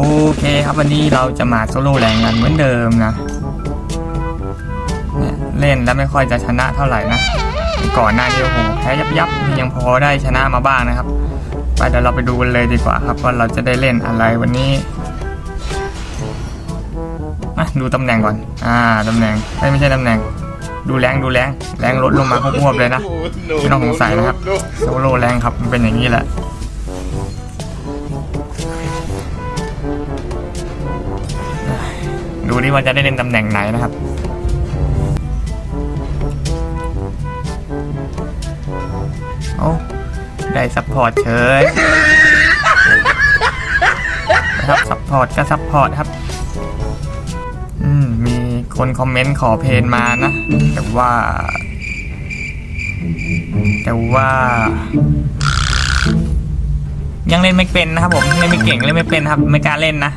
โอเคครับวันนี้เราจะมาโซโล่แรงกันเหมือนเดิมนะ เล่นแล้วไม่ค่อยจะชนะเท่าไหร่นะ ก่อนหน้านี้โอ้โหแพ้ยับยับยังพอได้ชนะมาบ้างนะครับ ไปเดี๋ยวเราไปดูกันเลยดีกว่าครับว่าเราจะได้เล่นอะไรวันนี้อะดูตำแหน่งก่อน อ่าตำแหน่งเอ้ยไม่ใช่ตำแหน่ง ดูแรงดูแรงแรงลดลงมาควบเลยนะไม่ต้องสงสัยนะครับโซโล่แรงครับมันเป็นอย่างนี้แหละ ดูดิว่าจะได้เล่นตำแหน่งไหนนะครับ โอ้ได้ซัพพอร์ตเฉยนะครับซัพพอร์ตก็ซัพพอร์ตครับอืมมีคนคอมเมนต์ขอเพลงมานะ แต่ว่า แต่ว่า ยังเล่นไม่เป็นนะครับผมเล่นไม่เก่งเล่นไม่เป็นครับ ไม่กล้าเล่นนะ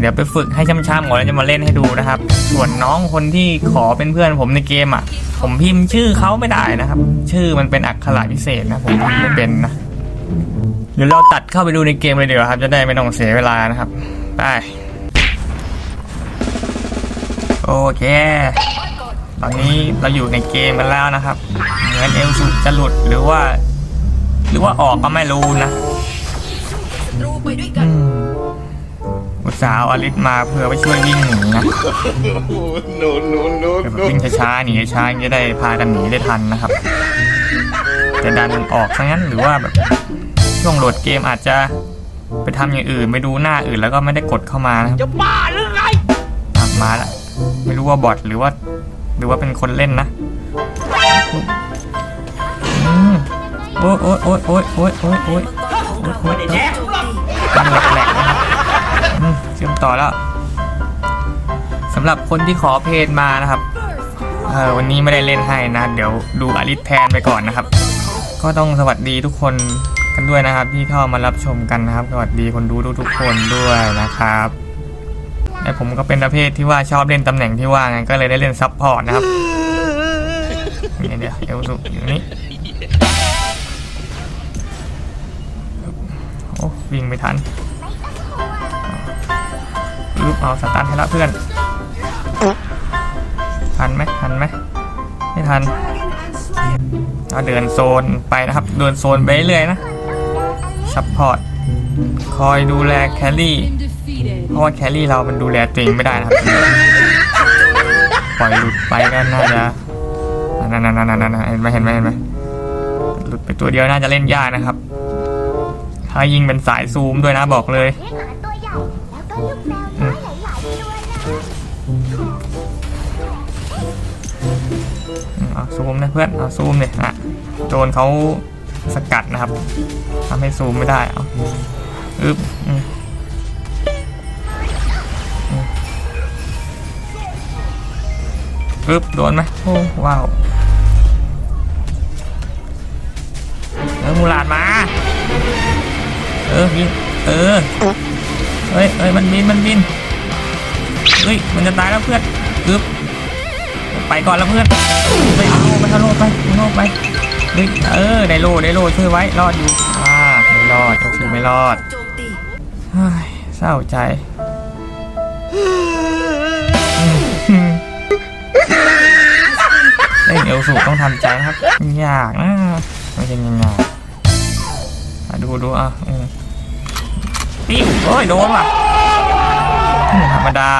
เดี๋ยวไปฝึกให้ช่ำๆก่อนแล้วจะมาเล่นให้ดูนะครับ ส่วนน้องคนที่ขอเป็นเพื่อนผมในเกมอะ ผมพิมพ์ชื่อเขาไม่ได้นะครับ ชื่อมันเป็นอักขระพิเศษนะผมพิมพ์ไม่เป็นนะเดี๋ยวเราตัดเข้าไปดูในเกมเลยเดี๋ยวครับ จะได้ไม่ต้องเสียเวลานะครับไปโอเค ตอนนี้เราอยู่ในเกมกันแล้วนะครับเหมือนเอลสุดจะหลุดหรือว่า หรือว่าออกก็ไม่รู้นะรูไปด้วยกัน อืมอุตส่าห์เอาอลิสมาเพื่อไปช่วยวิ่งหนีนะ no, no, no, แบบ no. วิ่งช้าๆหนีช้าๆจะได้พากันหนีได้ทันนะครับแต่ดันมันออกซะงั้นหรือว่าแบบช่วงโหลดเกมอาจจะไปทำอย่างอื่นไปดูหน้าอื่นแล้วก็ไม่ได้กดเข้ามานะครับจะบ้าหรือไงอะมาละไม่รู้ว่าบอทหรือว่า หรือว่าเป็นคนเล่นนะอืมโอ๊ยโอ๊ยโอ๊ยโอ๊ยโอ๊ยโอ๊ยโอ๊ยโอ๊ยโอ๊ยแย่หรอกมันแหลก ต่อแล้วสำหรับคนที่ขอเพจมานะครับเออวันนี้ไม่ได้เล่นให้นะ เดี๋ยวดูอลิสแทนไปก่อนนะครับ ก็ต้องสวัสดีทุกคนกันด้วยนะครับ ที่เข้ามารับชมกันนะครับ สวัสดีคนดูทุกๆคนด้วยนะครับแต่ผมก็เป็นประเภทที่ว่าชอบเล่นตำแหน่งที่ว่างก็เลยได้เล่นซับพอร์ตนะครับนี่เดี๋ยวเอลสุอยู่นี่โอ้วิ่งไม่ทัน รูปเอาสตาร์ทให้ละเพื่อน ทันไหมทันไหมไม่ทันเราเดินโซนไปนะครับ เดินโซนไปเรื่อยนะซัพพอร์ตคอยดูแลแคลรี่ เพราะว่าแคลรี่เรามันดูแลตัวเองไม่ได้นะครับ ปล่อยหลุดไปก็น่าจะนั่นนั่นนั่นนั่นเห็นไหมเห็นไหมเห็นไหมหลุดไปตัวเดียวน่าจะเล่นยากนะครับ ถ้ายิงเป็นสายซูมด้วยนะบอกเลย เอาซูมนะเพื่อนเอาซูมเนี่ยอะโดนเขาสกัดนะครับทำให้ซูมไม่ได้เอาอึ๊บอึ๊บโดนไหมโอ้ว้าวเออมูลาดมา เออบินเออเฮ้ยเฮ้ยมันบินมันบิน เฮ้ยมันจะตายแล้วเพื่อนอึ๊บไปก่อนแล้วเพื่อนไปเอาโลไปเอาโลไปเอาโลไปเฮ้ยเออได้โลได้โลช่วยไว้รอดอยู่อ่าไม่รอดก็คือไม่รอดเฮ้ยเศร้าใจเล่นเอลสูต้องทำใจครับยากนะไม่ใช่ง่ายๆดูดูอะปิ้วโอ้ยโดนว่ะธรรมดา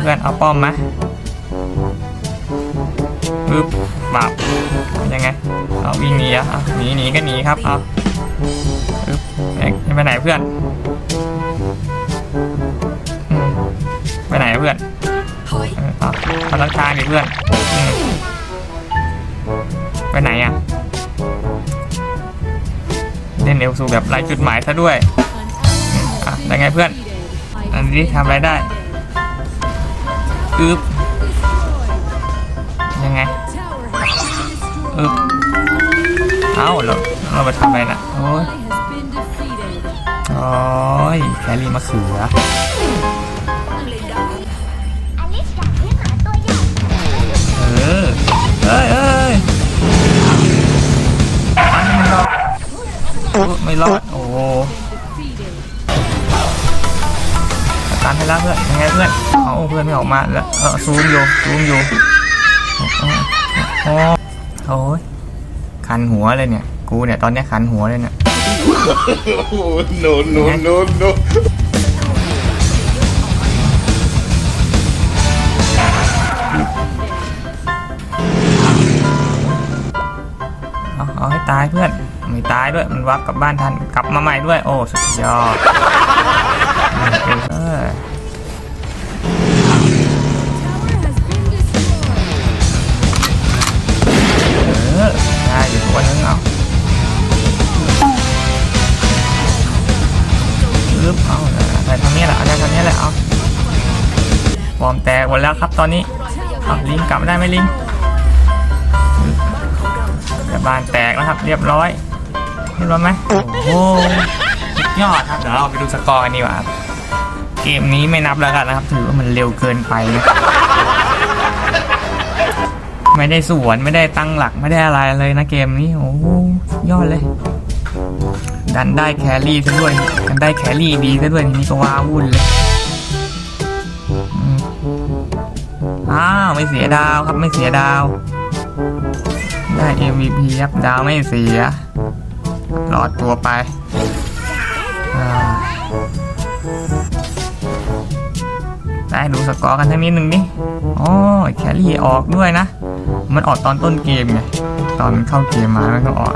เพื่อนเอาป้อมไหมปึ๊บบับยังไงเอาวิ่งหนีอะอะหนีหนีก็หนีครับเอาปึ๊บเอ๊ะไปไหนเพื่อนไปไหนเพื่อนเออเอาเอาทักทายดิเพื่อนไปไหนอะเล่นเอลซูแบบไร้จุดหมายซะด้วยอะได้ไงเพื่อน อันนี้ทำอะไรได้ ปึ๊บยังไงอึ๊บเอ้าเราเรามาทำอะไรนะโอ้ยโอ้ยแครี่มะเขือเออเอ้ยเอ้ยไม่รอด ไม่รอด โอ้ามให้แล้วเพื่อนยังไงเพื่อนเอาเพื่อนไม่ออกมาแล้วเออซูมอยู่ซูมอยู่โอ้โอ้ยคันหัวเลยเนี่ยกูเนี่ยตอนเนี้ยคันหัวเลยเนี่ย Oh, no, no, no, no. เอาเอาให้ตายเพื่อนไม่ตายด้วยมันวับกลับบ้านทันกลับมาใหม่ด้วย โอ้สุดยอด อนนี้เอาลิงกลับมาได้ไหมลิงแต่บ้านแตกแล้วครับ เรียบร้อยเรียบร้อยไหมโอ้โหสุดยอดครับเดี๋ยวเราไปดูสกอร์กันดีกว่าครับเกมนี้ไม่นับแล้วกันนะครับ ถือว่ามันเร็วเกินไปนะไม่ได้สวนไม่ได้ตั้งหลักไม่ได้อะไรเลยนะเกมนี้โอ้โหยอดเลย ดันได้แครี่ซะด้วยกันได้แครี่ดีซะด้วยทีนี้ก็ว้าวุ่นเลย อ้าวไม่เสียดาวครับไม่เสียดาว ได้ MVP ครับดาวไม่เสีย หลอดตัวไปได้ดูสกอร์กันทั้งนิดหนึ่งดิอ๋อแครี่ออกด้วยนะ มันออกตอนต้นเกมไง ตอนเข้าเกมมามันก็ออก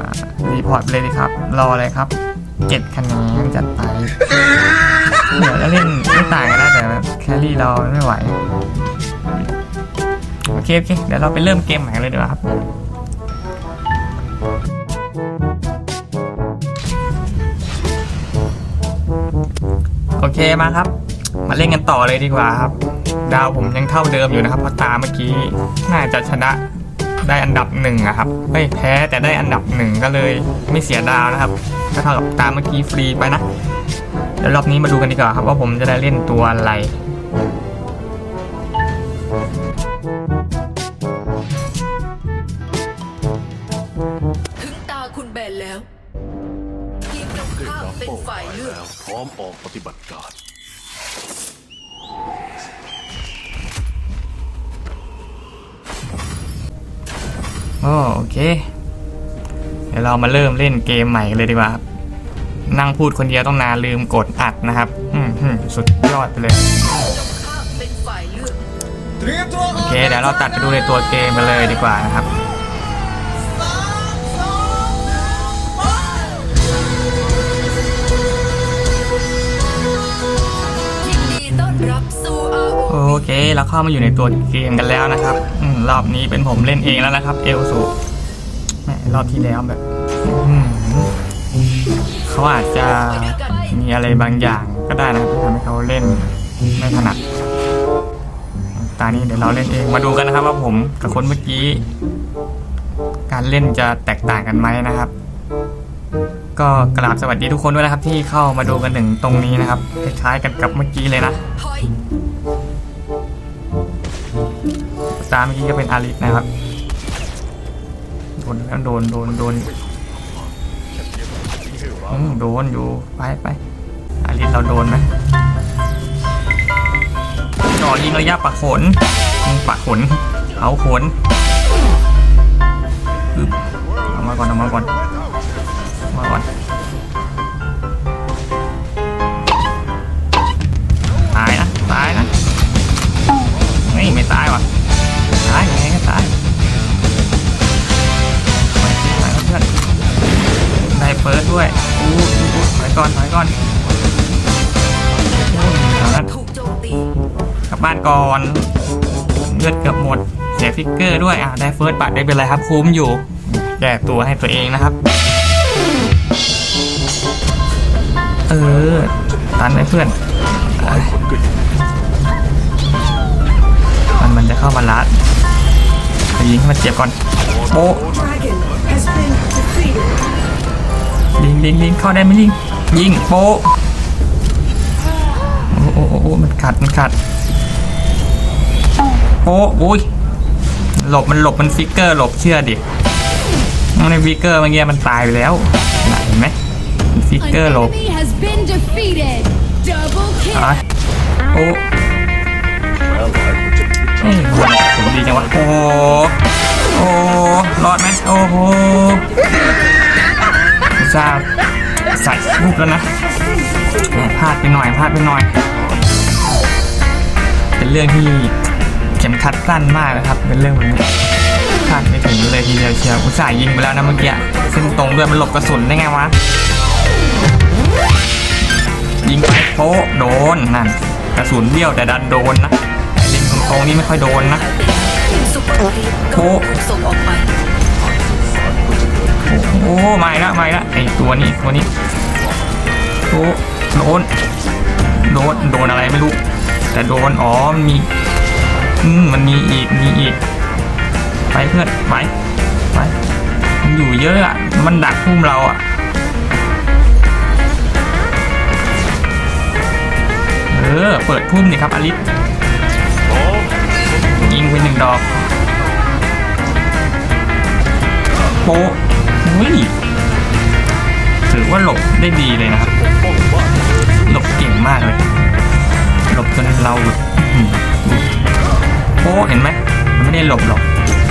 รีพอร์ตเลยดิครับ รออะไรครับเจ็ดคะแนนจัดไป เดี๋ยวจะเล่นไม่ต่างกันนะแต่แครี่เราไม่ไหว โอเคโอเคเดี๋ยวเราไปเริ่มเกมใหม่เลยดีกว่าครับโอเคมาครับ มาเล่นกันต่อเลยดีกว่าครับ ดาวผมยังเท่าเดิมอยู่นะครับเพราะตาเมื่อกี้น่าจะชนะได้อันดับหนึ่งอะครับไม่แพ้แต่ได้อันดับหนึ่งก็เลยไม่เสียดาวนะครับก็เท่ากับตาเมื่อกี้ฟรีไปนะเดี๋ยวรอบนี้มาดูกันดีกว่าครับว่าผมจะได้เล่นตัวอะไร เรามาเริ่มเล่นเกมใหม่เลยดีกว่านั่งพูดคนเดียวต้องนานลืมกดอัดนะครับ อืมสุดยอดไปเลย โอเค เดี๋ยวเราตัดไปดูในตัวเกมกันเลยดีกว่านะครับ โอเค เราเข้ามาอยู่ในตัวเกมกันแล้วนะครับอรอบนี้เป็นผมเล่นเองแล้วนะครับ เอลสูรอบที่แล้วแบบ เขาอาจจะมีอะไรบางอย่างก็ได้นะที่ทำให้เขาเล่นไม่ถนัดตอนนี้เดี๋ยวเราเล่นเองมาดูกันนะครับ ว่าผมกับคนเมื่อกี้ การเล่นจะแตกต่างกันไหมนะครับ ก็กราบสวัสดีทุกคนด้วยนะครับ ที่เข้ามาดูกันหนึ่งตรงนี้นะครับคล้ายๆกันกับเมื่อกี้เลยนะตามเมื่อกี้ก็เป็นอาริสนะครับโดนแล้วโดนโดนโดน อืมโดนอยู่ไปไปอาริสเราโดนไหมจ่อยิงระยะปักขนปักขนเอาขนเอามาก่อนเอามาก่อนเอามาก่อนตายนะตายนะไม่ไม่ตายว่ะตายยังไงก็ตายไปไปเพื่อนได้เฟิร์สด้วย ถอยก่อนถอยก่อนอู้เอาละถูกโจตีกลับบ้านก่อนเลือดเกือบหมดเสียฟิกเกอร์ด้วยอะได้เฟิร์สบัตรได้เป็นไรครับคุ้มอยู่แก้ตัวให้ตัวเองนะครับ เออ ตันไหมเพื่อนมันมันจะเข้ามาลัดยิงให้มันเจ็บก่อนโป๊ะ ลิงลิงลิงเข้าได้ไหมลิงยิงโป๊ะโอ้โอ้โอ้โอ้มันขัดมันขัดโป๊ะอุ้ยหลบมันหลบมันฟิกเกอร์หลบเชื่อดิในฟิกเกอร์เมื่อกี้มันตายไปแล้วน่ะเห็นไหมมันฟิก An เกอร์หลบ enemy has been defeated. Double kill. อะอาโอ้เฮ้ยผมดีจังวะโอ้โหโอ้รอดไหมโอ้โห อุตส่าห์ใส่รูปแล้วนะแหมพลาดไปหน่อยพลาดไปหน่อย เป็นเรื่องที่เข็มขัดสั้นมากนะครับ เป็นเรื่องแบบนี้คาดไม่ถึงเลยทีเดียวเชียวอุตส่าห์ยิงไปแล้วนะเมื่อกี้เส้นตรงด้วยมันหลบกระสุนได้ไงวะยิงไปโป๊ะโดนนั่นกระสุนเบี้ยวแต่ดันโดนนะไอ้เล็งตรงๆนี่ไม่ค่อยโดนนะซุปเโอ้ไม่ละไม่ละไอตัวนี้ตัวนี้โอ้โดนโดนโดนอะไรไม่รู้ แต่โดนอ๋อมันมีอืมมันมีอีกมีอีก ไปเพื่อนไปไปมันอยู่เยอะอะมันดักพุ่มเราอะเออเปิดพุ่มดิครับอลิสยิงไปหนึ่งดอกโป๊ะ อุ้ยถือว่าหลบได้ดีเลยนะครับ หลบเก่งมากเลย หลบจนเราแบบอื้อหือโป๊ะเห็นไหมมันไม่ได้หลบหรอก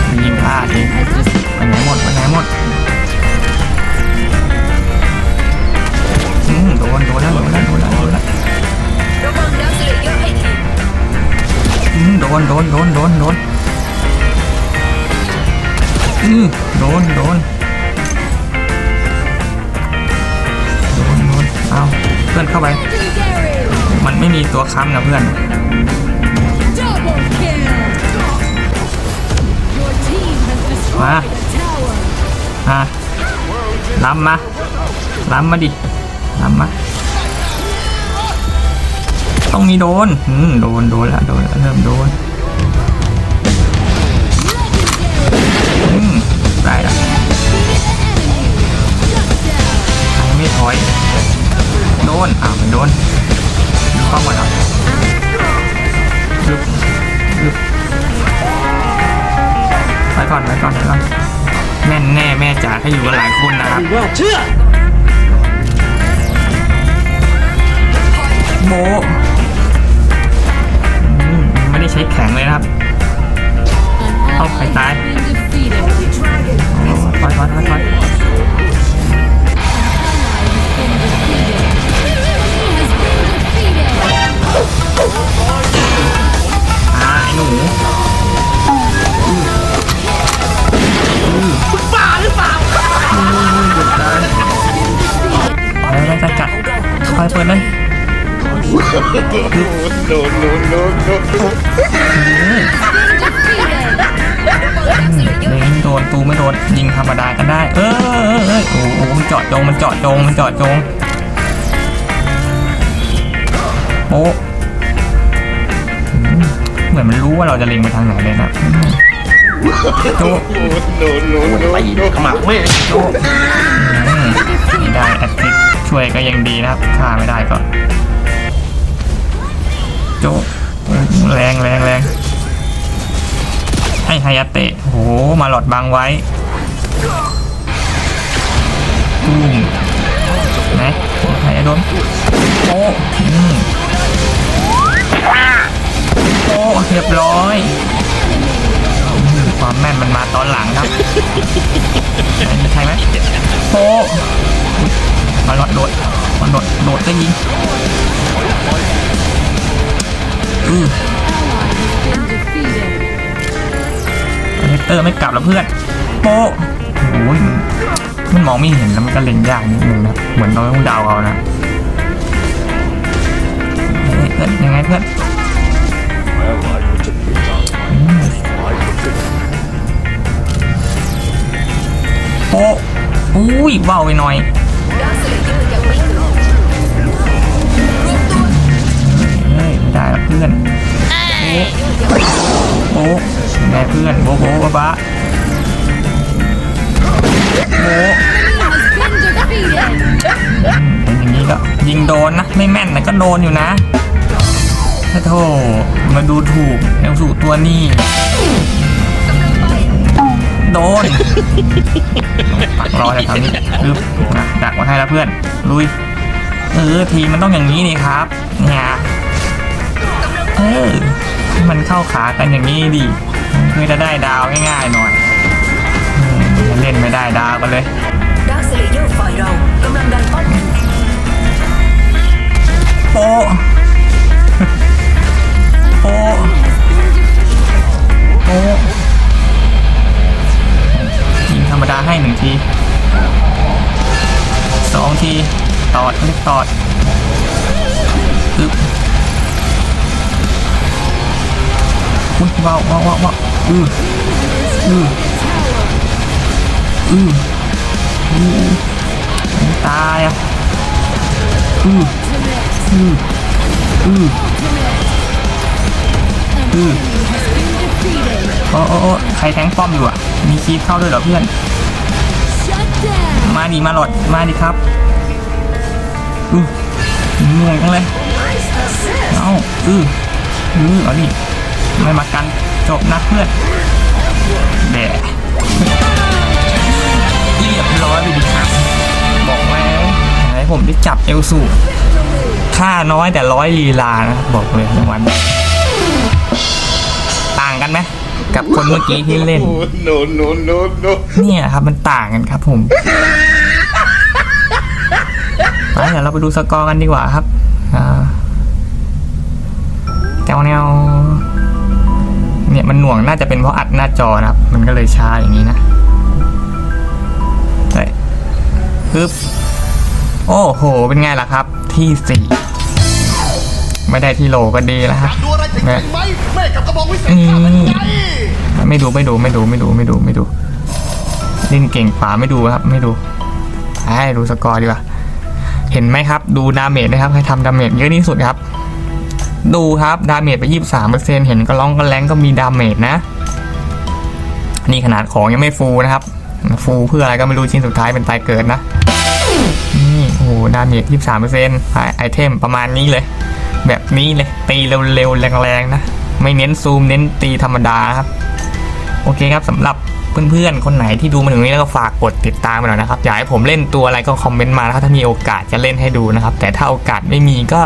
มันยิงพลาดเองไปไหนหมดไปไหนหมดอืมโดนโดนแล้วโดนแล้วโดนแล้วโดนแล้วอืมโดนโดนโดนโดนโดนอืมโดนโดน เอาเพื่อนเข้าไป มันไม่มีตัวค้ำนะเพื่อน Double kill! Your team has destroyed Ah. a tower. อะล้ำมาล้ำมาดิล้ำมาต้องมีโดน อืม โดน โดนละโดนละเริ่มโดน แม่จ๋าถ้าอยู่กันหลายคนนะครับว่าเชื่อโบะอืมไม่ได้ใช้แข็งเลยนะครับ An Oh, ally I died. has been defeated. ถอยถอยถอยถอย จงมันเจาะจงโป๊ะอืมเหมือนมันรู้ว่าเราจะเล็งไปทางไหนเลยนะโจ๊ะ no, no, no, no. ขมักไม่โจ๊ะไม่ได้แอดซิช่วยก็ยังดีนะครับฆ่าไม่ได้ก็โจ๊ะแรงแรงแรงให้ไฮยาเตะโหมาหลอดบังไว้ตุ้ม นะไฮยาโดนโอ้โอ้เรียบร้อยความแม่นมันมาตอนหลังครับอันนี้ใช่ไหมโอ้มาหลอดโดดมาโดดโดดก็ยิงอือ Been defeated. คอเนคเตอร์ไม่กลับแล้วเพื่อน โป๊ะโอ้ย มันมองไม่เห็นแล้วมันก็เล็งยากนิดนึงนะ เหมือนเราต้องดาวเอานะเฮ้ยเพื่อนยังไงเพื่อนอืมโป๊ะอุ้ยเบาไปหน่อยเฮ้ยไม่ได้แล้วเพื่อนโป๊ะยังไงเพื่อนโบะโบะบะ ก็ยิงโดนนะ ไม่แม่นแต่ก็โดนอยู่นะถ้าโธ่มาดูถูกเอลสูตัวนี้โดนปักรอเลยครับนี่ปึ๊บนะดักมาให้แล้วเพื่อน ลุย เออ ทีมันต้องอย่างนี้นี่ครับ เนี่ยเออ มันเข้าขากันอย่างนี้ดิเพื่อจะได้ดาวง่ายๆหน่อย เล่นไม่ได้ดาวกันเลยดาร์คเซเลเยอร์ฝ่ายเรากำลังดันป้อม โปะโปะโปะยิงธรรมดาให้หนึ่งทีสองทีตอดเขาเรียกตอดอึ๊บอุ้ยว้าวว้าวว้าวอืออืออืออือตายอะอือ อืออืออือโอ้โอ้โอ้ใครแทงป้อมอยู่อะ มีคีบเข้าด้วยเหรอเพื่อน มาดิมาหลอด มาดิครับอือเหนื่อยจังเลย เอ้าอืออือเอาดิไม่มากันจบนะเพื่อนแบะเรียบร้อยไปดิครับ บอกแล้วให้ผมได้จับเอลสู ค่าน้อยแต่ร้อยลีลานะครับบอกเลยรางวัลต่างกันไหมกับคนเมื่อกี้ที่เล่น โนโนโนโนเนี่ยครับมันต่างกันครับผมไปเดี๋ยวเราไปดูสกอร์กันดีกว่าครับอ่าแนวแนวเนี่ยมันหน่วงน่าจะเป็นเพราะอัดหน้าจอนะครับ มันก็เลยช้าอย่างนี้นะใช่ปึ๊บโอ้โห เป็นไงล่ะครับ ที่สี่ไม่ได้ที่โหลก็ดีแล้วฮะดูอะไรเจ๋งๆไหมแม่กับกระบอกวิเศษอืข้าเป็นมไงไม่ดูไม่ดูไม่ดูไม่ดูไม่ดูไม่ดูเล่นเก่งฝาไม่ดูครับ ไม่ดูให้ดูสกอร์ดีกว่าเห็นไหมครับ ดูดาเมจนะครับใครทำดาเมจเยอะที่สุดครับ ดูครับดาเมจไปยี่สิบสามเปอร์เซ็นเห็นก็ร้องก็แรงก็มีดาเมจนะ นี่ขนาดของยังไม่ฟูนะครับ ฟูเพื่ออะไรก็ไม่รู้ชิ้นสุดท้ายเป็นตายเกิดนะนี่โอ้ดาเมจยี่สิบสามเปอร์เซ็นต์ไอเทมประมาณนี้เลย แบบนี้เลย ตีเร็วๆ แรงๆ นะ ไม่เน้นซูมเน้นตีธรรมดาครับ โอเคครับสำหรับเพื่อนๆ คนไหนที่ดูมาถึงนี้แล้วก็ฝากกดติดตามไปหน่อยนะครับ อยากให้ผมเล่นตัวอะไรก็คอมเมนต์มานะครับถ้ามีโอกาสจะเล่นให้ดูนะครับ แต่ถ้าโอกาสไม่มีก็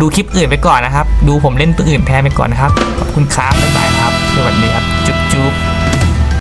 ดูคลิปอื่นไปก่อนนะครับ ดูผมเล่นตัวอื่นแทนไปก่อนนะครับ ขอบคุณครับบ๊ายบายครับ สวัสดีครับ จุ๊บจุ๊บ